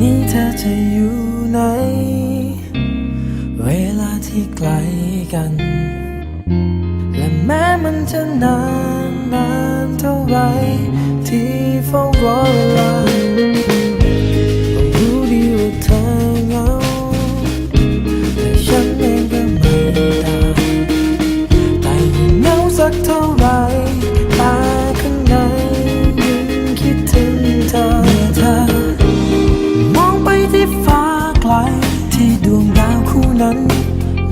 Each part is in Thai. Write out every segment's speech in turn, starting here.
นี้เธอจะอยู่ไหน เวลาที่ไกลกัน และแม้มันจะนานนานเท่าไรที่เฝ้ารอเวลารู้ดีว่าเธอเหงาแต่ฉันเองก็ไม่ต่าแต่เหงาสักเท่าไร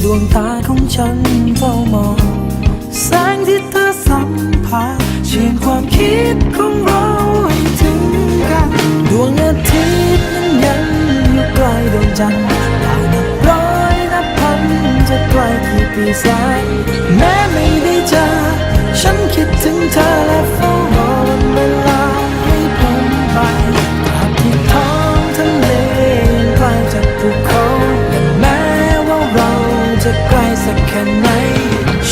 ดวงตาของฉันเฝ้ามอง แสงที่เธอสัมผัสเชื่อมความคิดของเราให้ถึงกัน ดวงอาทิตย์นั้นยังอยู่ไกลดวงจันทร์ดาวนับร้อยนับพันจะไกลกี่ปีแสนแม้ไม่ได้เจอฉันคิดถึงเธอและ สักแค่ไหน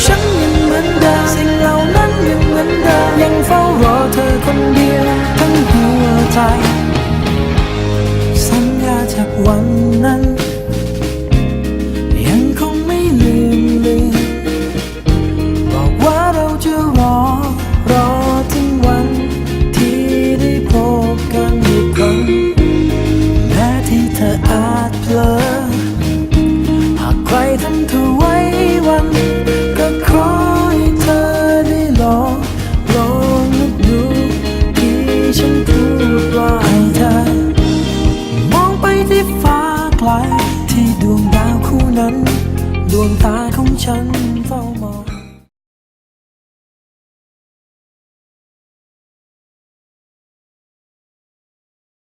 ฉันยังเหมือนเดิมสิ่งเหล่านั้นยังเหมือนเดิมยังเฝ้ารอเธอคนเดียวทั้งหัวใจ สัญญาจากวันนั้น ยังคงไม่ลืมเลือนบอกว่าเราจะรอรอถึงวันที่ได้พบกันอีกครั้งแม้ที่เธออาจเพลอหากใครทำเธ ดวงตาของฉันเฝ้ามอง